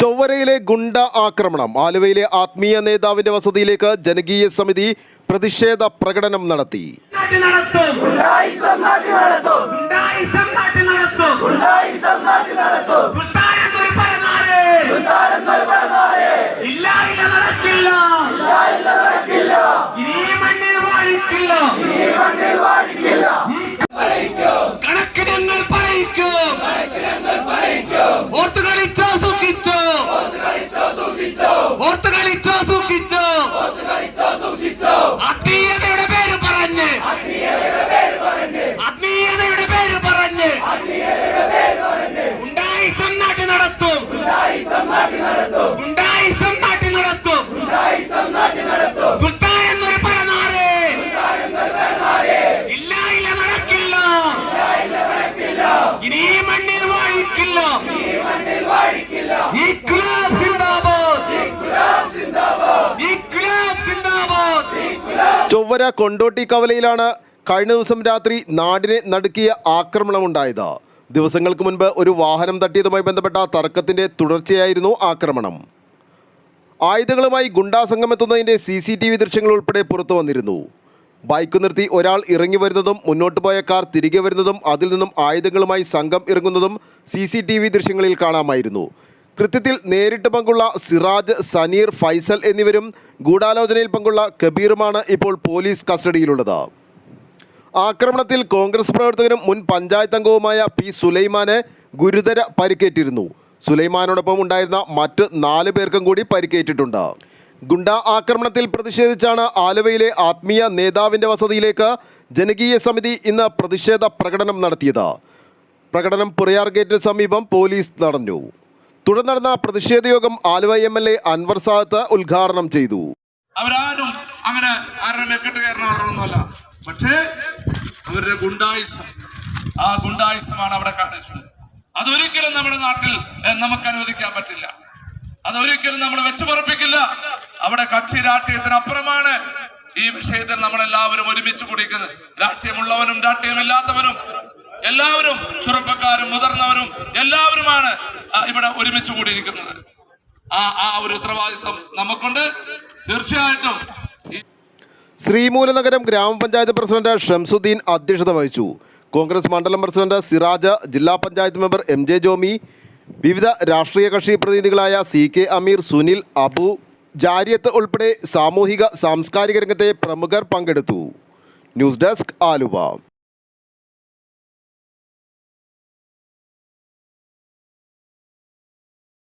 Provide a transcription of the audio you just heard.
ചൊവ്വരയിലെ ഗുണ്ട ആക്രമണം. ആലുവയിലെ ആത്മീയ നേതാവിന്റെ വസതിയിലേക്ക് ജനകീയ സമിതി പ്രതിഷേധ പ്രകടനം നടത്തി. ഇല്ല ഇല്ല നടക്കില്ല. ഇല്ല ഇനി ഈ മണ്ണിൽ വാഴിക്കില്ല. ഇനി മണ്ണിൽ വാഴിക്കില്ല. ഗുലാബ് സിന്ദാബാദ്. ചൊവ്വര കൊണ്ടോട്ടി കവലയിലാണ് കഴിഞ്ഞ ദിവസം രാത്രി നാടിനെ നടുക്കിയ ആക്രമണമുണ്ടായത്. ദിവസങ്ങൾക്ക് മുൻപ് ഒരു വാഹനം തട്ടിയതുമായി ബന്ധപ്പെട്ട തർക്കത്തിന്റെ തുടർച്ചയായിരുന്നു ആക്രമണം. ആയുധങ്ങളുമായി ഗുണ്ടാസംഘം എത്തുന്നതിന്റെ സി സി ടി വി ദൃശ്യങ്ങൾ ഉൾപ്പെടെ പുറത്തു വന്നിരുന്നു. ബൈക്ക് നിർത്തി ഒരാൾ ഇറങ്ങി വരുന്നതും മുന്നോട്ട് പോയ കാർ തിരികെ വരുന്നതും അതിൽ നിന്നും ആയുധങ്ങളുമായി സംഘം ഇറങ്ങുന്നതും സി സി ടി വി ദൃശ്യങ്ങളിൽ കാണാമായിരുന്നു. കൃത്യത്തിൽ നേരിട്ട് പങ്കുള്ള സിറാജ് സനീർ ഫൈസൽ എന്നിവരും ഗൂഢാലോചനയിൽ പങ്കുള്ള കബീറുമാണ് ഇപ്പോൾ പോലീസ് കസ്റ്റഡിയിലുള്ളത്. ആക്രമണത്തിൽ കോൺഗ്രസ് പ്രവർത്തകനും മുൻ പഞ്ചായത്ത് അംഗവുമായ പി സുലൈമാനെ ഗുരുതര പരിക്കേറ്റിരുന്നു. സുലൈമാനോടൊപ്പം ഉണ്ടായിരുന്ന മറ്റ് നാല് പേർക്കും കൂടി പരിക്കേറ്റിട്ടുണ്ട്. ഗുണ്ട ആക്രമണത്തിൽ പ്രതിഷേധിച്ചാണ് ആലുവയിലെ ആത്മീയ നേതാവിന്റെ വസതിയിലേക്ക് ജനകീയ സമിതി ഇന്ന് പ്രതിഷേധ പ്രകടനം നടത്തിയത്. പ്രകടനം പുറയാർ ഗേറ്റിന് സമീപം പോലീസ് നടന്നു തുടർന്ന് നടന്ന പ്രതിഷേധ യോഗം Aluva M L A Anwar Sadath ഉദ്ഘാടനം ചെയ്തു. അവരാരും അങ്ങനെ പക്ഷേ അവരുടെ ഗുണ്ടായുസം ആ ഗുണ്ടായുസമാണ് അവിടെ കാണിച്ചത്. അതൊരിക്കലും നമ്മുടെ നാട്ടിൽ നമുക്ക് അനുവദിക്കാൻ പറ്റില്ല. അതൊരിക്കലും നമ്മൾ വെച്ചു പറപ്പിക്കില്ല അവിടെ കക്ഷി രാഷ്ട്രീയത്തിനപ്പുറമാണ് ഈ വിഷയത്തിൽ നമ്മൾ എല്ലാവരും ഒരുമിച്ച് കുടിക്കുന്നത് രാഷ്ട്രീയമുള്ളവനും രാഷ്ട്രീയമില്ലാത്തവനും എല്ലാവരും ചെറുപ്പക്കാരും മുതിർന്നവരും എല്ലാവരുമാണ് ഇവിടെ ഒരുമിച്ച് കൂടിയിരിക്കുന്നത്. ആ ആ ഒരു ഉത്തരവാദിത്വം നമുക്കുണ്ട്. തീർച്ചയായിട്ടും ശ്രീമൂലനഗരം ഗ്രാമപഞ്ചായത്ത് പ്രസിഡന്റ് ഷംസുദ്ദീൻ അധ്യക്ഷത വഹിച്ചു. കോൺഗ്രസ് മണ്ഡലം പ്രസിഡന്റ് സിറാജ് ജില്ലാ panchayat member M J Jomy വിവിധ രാഷ്ട്രീയ കക്ഷി പ്രതിനിധികളായ സി കെ അമീർ സുനിൽ അബു ജാരിയത്ത് ഉൾപ്പെടെ സാമൂഹിക സാംസ്കാരിക രംഗത്തെ പ്രമുഖർ പങ്കെടുത്തു. News desk Aluva.